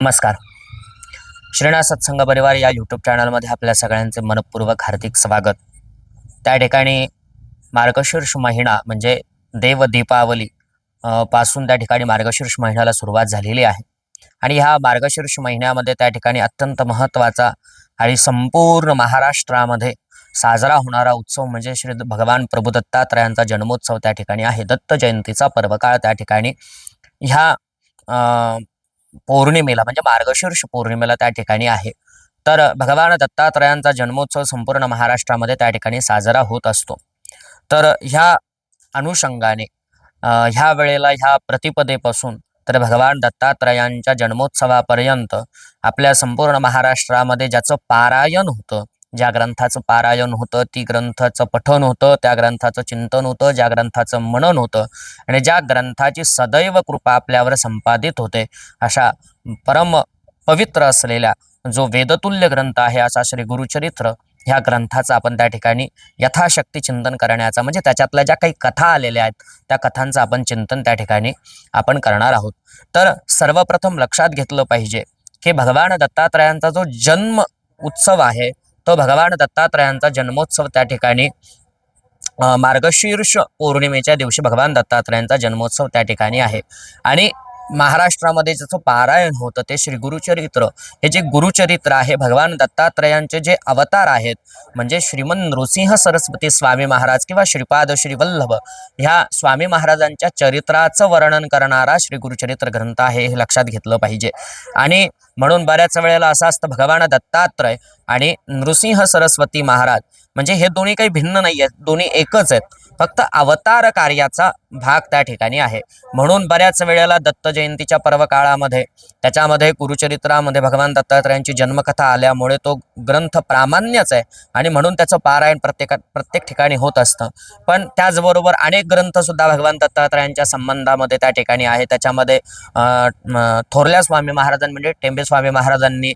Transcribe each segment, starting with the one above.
नमस्कार. श्रीनाथ सत्संग परिवार या यूट्यूब चॅनलमध्ये आपल्या सगळ्यांचे मनपूर्वक हार्दिक स्वागत. त्या ठिकाणी मार्गशीर्ष महिना म्हणजे देव दीपावली पासून त्या ठिकाणी मार्गशीर्ष महिन्याला सुरुवात झालेली आहे. आणि ह्या मार्गशीर्ष महिन्यामध्ये त्या ठिकाणी अत्यंत महत्त्वाचा आणि संपूर्ण महाराष्ट्रामध्ये साजरा होणारा उत्सव म्हणजे श्री भगवान प्रभू दत्तात्रयांचा जन्मोत्सव त्या ठिकाणी आहे. दत्त जयंतीचा पर्वकाळ त्या ठिकाणी. ह्या पौर्णिमेला म्हणजे मार्गशीर्ष पौर्णिमेला त्या ठिकाणी आहे. तर भगवान दत्तात्रयांचा जन्मोत्सव संपूर्ण महाराष्ट्रामध्ये त्या ठिकाणी साजरा होत असतो. तर ह्या अनुषंगाने ह्या वेळेला ह्या प्रतिपदेपासून तर भगवान दत्तात्रयांच्या जन्मोत्सवापर्यंत आपल्या संपूर्ण महाराष्ट्रामध्ये ज्याचं पारायण होतं ज्या ग्रंथाचं पारायण होतं ती ग्रंथाचं पठन होतं त्या ग्रंथाचं चिंतन होतं ज्या ग्रंथाचं मनन होतं आणि ज्या ग्रंथाची सदैव कृपा आपल्यावर संपादित होते अशा परम पवित्र असलेल्या जो वेदतुल्य ग्रंथ आहे असा श्री गुरुचरित्र ह्या ग्रंथाचं आपण त्या ठिकाणी यथाशक्ती चिंतन करण्याचा म्हणजे त्याच्यातल्या ज्या काही कथा आलेल्या आहेत त्या कथांचं आपण चिंतन त्या ठिकाणी आपण करणार आहोत. तर सर्वप्रथम लक्षात घेतलं पाहिजे की भगवान दत्तात्रयांचा जो जन्म उत्सव आहे तो भगवान दत्तात्रयांचा जन्मोत्सव त्या ठिकाणी मार्गशीर्ष पौर्णिमेच्या दिवशी भगवान दत्तात्रयांचा जन्मोत्सव त्या ठिकाणी आहे. आणि महाराष्ट्रामध्ये ज्याचं पारायण होतं ते श्री गुरुचरित्र. हे जे गुरुचरित्र आहे भगवान दत्तात्रयांचे जे अवतार आहेत म्हणजे श्रीमन नृसिंह सरस्वती स्वामी महाराज किंवा श्रीपाद श्री वल्लभ ह्या स्वामी महाराजांच्या चरित्राचं वर्णन करणारा श्री गुरुचरित्र ग्रंथ आहे हे लक्षात घेतलं पाहिजे. आणि म्हणून बऱ्याच वेळेला असं असतं भगवान दत्तात्रय आणि नृसिंह सरस्वती महाराज म्हणजे हे दोन्ही काही भिन्न नाही आहेत दोन्ही एकच आहेत. फक्त अवतार कार्याचा भाग त्या ठिकाणी आहे. म्हणून बऱ्याच वेळेला दत्त जयंतीच्या पर्व काळामध्ये त्याच्यामध्ये गुरुचरित्रामध्ये भगवान दत्तात्रयांची जन्मकथा आल्यामुळे तो ग्रंथ प्रामाण्यच आहे आणि म्हणून त्याचं पारायण प्रत्येका प्रत्येक ठिकाणी होत असतं. पण त्याचबरोबर अनेक ग्रंथसुद्धा भगवान दत्तात्रयांच्या संबंधामध्ये त्या ठिकाणी आहे. त्याच्यामध्ये थोरल्या स्वामी महाराजां म्हणजे टेंबे स्वामी महाराजांनी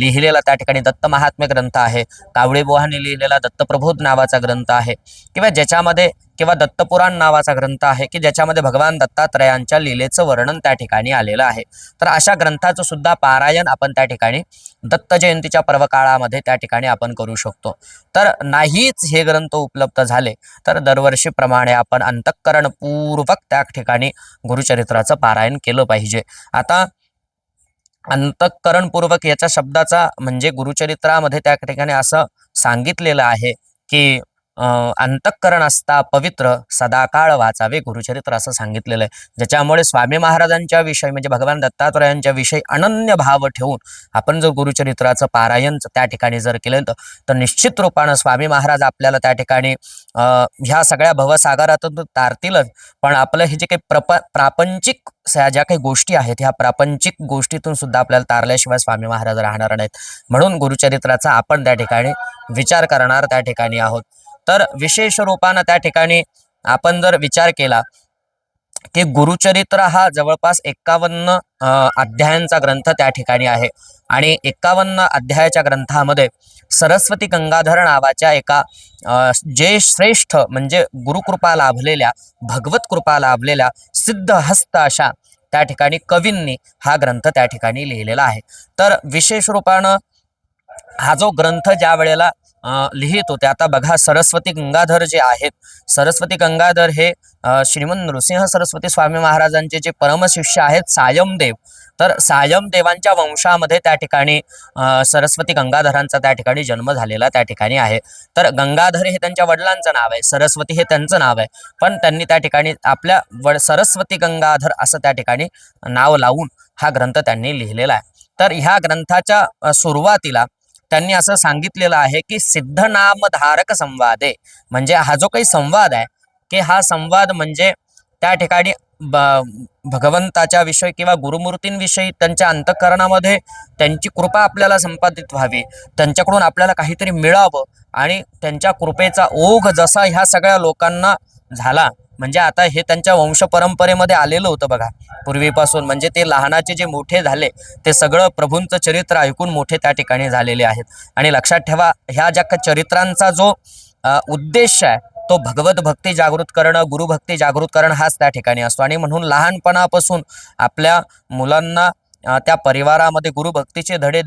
लिहिलेला त्या ठिकाणी दत्त महात्म्य ग्रंथ आहे. कावळे लिहिलेला दत्तप्रबोध नावाचा ग्रंथ आहे. किंवा ज्याच्यामध्ये किंवा दत्तपुराण नावाचा ग्रंथ आहे की ज्याच्यामध्ये भगवान दत्तात्रयांच्या लीलेचं वर्णन त्या ठिकाणी आलेलं आहे. तर अशा ग्रंथाचं सुद्धा पारायण आपण त्या ठिकाणी दत्त जयंतीच्या पर्व काळामध्ये त्या ठिकाणी आपण करू शकतो. तर नाहीच हे ग्रंथ उपलब्ध झाले तर दरवर्षीप्रमाणे आपण अंतःकरणपूर्वक त्या ठिकाणी गुरुचरित्राचं पारायण केलं पाहिजे. आता अंतःकरणपूर्वक याच्या शब्दाचा म्हणजे गुरुचरित्रामध्ये त्या ठिकाणी असं सांगितलेलं आहे की अंतःकरण असता पवित्र सदाकाळ वाचावे गुरुचरित्र असं सांगितलेलं आहे. ज्याच्यामुळे स्वामी महाराजांच्या विषयी म्हणजे भगवान दत्तात्रयांच्या विषयी अनन्य भाव ठेवून आपण जर गुरुचरित्राचं पारायण त्या ठिकाणी जर केलं तर तर निश्चित रूपानं स्वामी महाराज आपल्याला त्या ठिकाणी ह्या सगळ्या भवसागरातून तारतीलच. पण आपलं हे जे काही प्रप प्रापंचिक स- ज्या काही गोष्टी आहेत ह्या प्रापंचिक गोष्टीतून सुद्धा आपल्याला तारल्याशिवाय स्वामी महाराज राहणार नाहीत. म्हणून गुरुचरित्राचा आपण त्या ठिकाणी विचार करणार त्या ठिकाणी आहोत. तर विशेष रूपानं त्या ठिकाणी आपण जर विचार केला की गुरुचरित्र हा जवळपास एक्कावन्न अध्यायांचा ग्रंथ त्या ठिकाणी आहे. आणि एक्कावन्न अध्यायाच्या ग्रंथामध्ये सरस्वती गंगाधर नावाच्या एका जे श्रेष्ठ म्हणजे गुरुकृपा लाभलेल्या भगवत कृपा लाभलेल्या सिद्धहस्त अशा त्या ठिकाणी कवींनी हा ग्रंथ त्या ठिकाणी लिहिलेला आहे. तर विशेष रूपानं हा जो ग्रंथ ज्या वेळेला लिहित होते. आता बघा सरस्वती गंगाधर जे आहेत सरस्वती गंगाधर हे श्रीमंत नृसिंह सरस्वती स्वामी महाराजांचे जे परमशिष्य आहेत सायमदेव. तर सायमदेवांच्या वंशामध्ये त्या ठिकाणी सरस्वती गंगाधरांचा त्या ठिकाणी जन्म झालेला त्या ठिकाणी आहे. तर गंगाधर हे त्यांच्या वडिलांचं नाव आहे सरस्वती हे त्यांचं नाव आहे. पण त्यांनी त्या ठिकाणी आपल्या वड सरस्वती गंगाधर असं त्या ठिकाणी नाव लावून हा ग्रंथ त्यांनी लिहिलेला आहे. तर ह्या ग्रंथाच्या सुरुवातीला त्यांनी असं सांगितलेलं आहे की सिद्धनामधारक संवाद आहे म्हणजे हा जो काही संवाद आहे की हा संवाद म्हणजे त्या ठिकाणी भगवंताच्या विषयी किंवा गुरुमूर्तींविषयी त्यांच्या अंतःकरणामध्ये त्यांची कृपा आपल्याला संपादित व्हावी त्यांच्याकडून आपल्याला काहीतरी मिळावं आणि त्यांच्या कृपेचा ओघ जसा ह्या सगळ्या लोकांना झाला म्हणजे आता हे त्यांच्या वंश परंपरेमध्ये आलेलं होतं बघा. पूर्वीपासून म्हणजे ते लहानाचे जे मोठे झाले ते सगळं प्रभूंचं चरित्र ऐकून मोठे त्या ठिकाणी झालेले आहेत. आणि लक्षात ठेवा ह्या ज्या चरित्रांचा जो उद्देश आहे तो भगवत भक्ती जागृत करणं गुरुभक्ती जागृत करणं हाच त्या ठिकाणी असतो. आणि म्हणून लहानपणापासून आपल्या मुलांना त्या परिवारामध्ये गुरुभक्तीचे धडे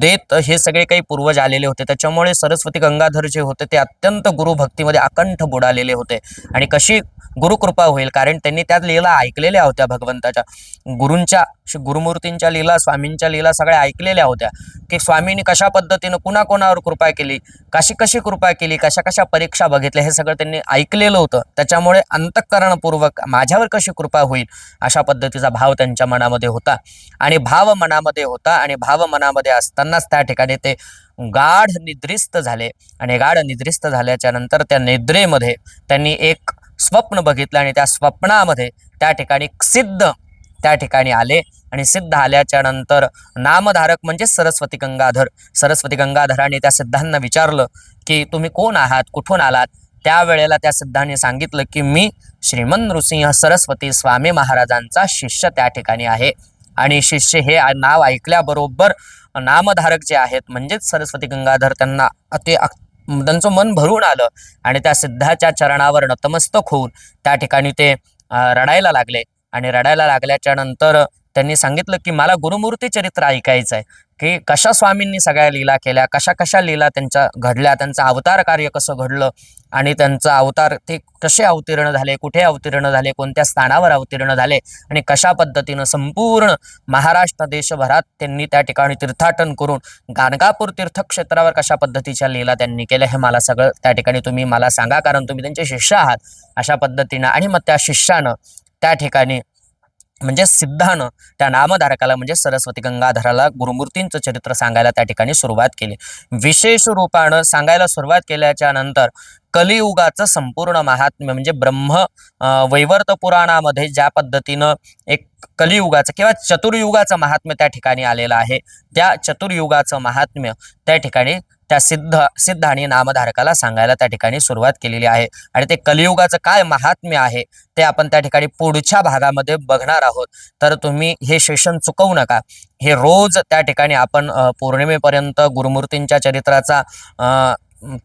देत हे सगळे काही पूर्वज आलेले होते. त्याच्यामुळे सरस्वती गंगाधर जे होते ते अत्यंत गुरुभक्तीमध्ये अकंठ बुडालेले होते. आणि कशी गुरुकृपा होईल? कारण त्यांनी त्या लीला ऐकलेल्या होत्या भगवंताच्या. गुरूंच्या गुरुमूर्तींच्या लीला स्वामींच्या लीला सगळ्या ऐकलेल्या होत्या. की स्वामींनी कशा पद्धतीनं कुणाकोणावर कृपा केली? कशी कशी कृपा केली? कशा कशा परीक्षा बघितल्या? हे सगळं त्यांनी ऐकलेलं होतं. त्याच्यामुळे अंतःकरणपूर्वक माझ्यावर कशी कृपा होईल? अशा पद्धतीचा भाव त्यांच्या मनामध्ये होता. आणि भाव मनामध्ये होता आणि भाव मनामध्ये असतानाच त्या ठिकाणी ते गाढ निद्रिस्त झाले. आणि गाढ निद्रिस्त झाल्याच्यानंतर त्या निद्रेमध्ये त्यांनी एक स्वप्न बघितलं आणि त्या स्वप्नामध्ये त्या ठिकाणी सिद्ध त्या ठिकाणी आले. आणि सिद्ध आल्याच्यानंतर नामधारक म्हणजे सरस्वती गंगाधर. सरस्वती गंगाधराने त्या सिद्धांना विचारलं की तुम्ही कोण आहात? कुठून आलात? त्यावेळेला त्या सिद्धांनी सांगितलं की मी श्रीमंत नृसिंह सरस्वती स्वामी महाराजांचा शिष्य त्या ठिकाणी आहे. आणि शिष्य हे नाव ऐकल्याबरोबर नामधारक जे आहेत म्हणजेच सरस्वती गंगाधर त्यांना ते त्यांचं मन भरून आलं आणि त्या सिद्धाच्या चरणावर नतमस्तक होऊन त्या ठिकाणी ते रडायला लागले. आणि रडायला लागल्याच्या नंतर त्यांनी सांगितलं की मला गुरुमूर्ती चरित्र ऐकायचं आहे की कशा स्वामींनी सगळ्या लीला केल्या कशा कशा लीला त्यांच्या घडल्या त्यांचं अवतार कार्य कसं घडलं आणि त्यांचं अवतार ते कसे अवतीर्ण झाले कुठे अवतीर्ण झाले कोणत्या स्थानावर अवतीर्ण झाले आणि कशा पद्धतीनं संपूर्ण महाराष्ट्र देशभरात त्यांनी त्या ठिकाणी तीर्थाटन करून गाणगापूर तीर्थक्षेत्रावर कशा पद्धतीच्या लीला त्यांनी केल्या हे मला सगळं त्या ठिकाणी तुम्ही मला सांगा. कारण तुम्ही त्यांचे शिष्य आहात अशा पद्धतीनं आणि मग त्या शिष्यानं त्या ठिकाणी म्हणजे सिद्धानं त्या नामधारकाला म्हणजे सरस्वती गंगाधराला गुरुमूर्तींचं चरित्र सांगायला त्या ठिकाणी सुरुवात केली. विशेष रूपानं सांगायला सुरुवात केल्याच्यानंतर कलियुगाचं संपूर्ण महात्म्य म्हणजे ब्रह्म वैवर्त पुराणामध्ये ज्या पद्धतीनं एक कलियुगाचं किंवा चतुर्युगाचं महात्म्य त्या ठिकाणी आलेलं आहे त्या चतुर्युगाचं महात्म्य त्या ठिकाणी त्या सिद्ध सिद्ध आणि नामधारकाला सांगायला त्या ठिकाणी सुरुवात केलेली आहे. आणि ते कलियुगाचं काय महात्म्य आहे ते आपण त्या ठिकाणी पुढच्या भागामध्ये बघणार आहोत. तर तुम्ही हे सेशन चुकवू नका. हे रोज त्या ठिकाणी आपण पौर्णिमेपर्यंत गुरुमूर्तींच्या चरित्राचा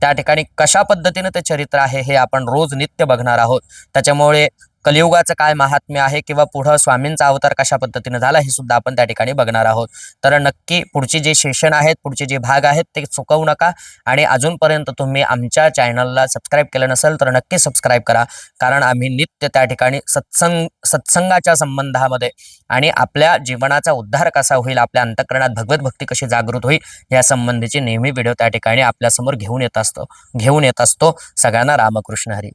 त्या ठिकाणी कशा पद्धतीनं ते चरित्र आहे हे आपण रोज नित्य बघणार आहोत. त्याच्यामुळे कलियुगाचं काय महात्म्य आहे किंवा पुढं स्वामींचा अवतार कशा पद्धतीने झाला हे सुद्धा आपण त्या ठिकाणी बघणार आहोत. तर नक्की पुढची जे सेशन आहेत पुढचे जे भाग आहेत ते चुकवू नका. आणि अजूनपर्यंत तुम्ही आमच्या चॅनलला सबस्क्राईब केलं नसेल तर नक्की सबस्क्राईब करा. कारण आम्ही नित्य त्या ठिकाणी सत्संग सत्संगाच्या संबंधामध्ये आणि आपल्या जीवनाचा उद्धार कसा होईल आपल्या अंतकरणात भगवत भक्ती कशी जागृत होईल या संबंधीचे नेहमी व्हिडिओ त्या ठिकाणी आपल्यासमोर घेऊन येत असतो घेऊन येत असतो. सगळ्यांना रामकृष्ण हरी.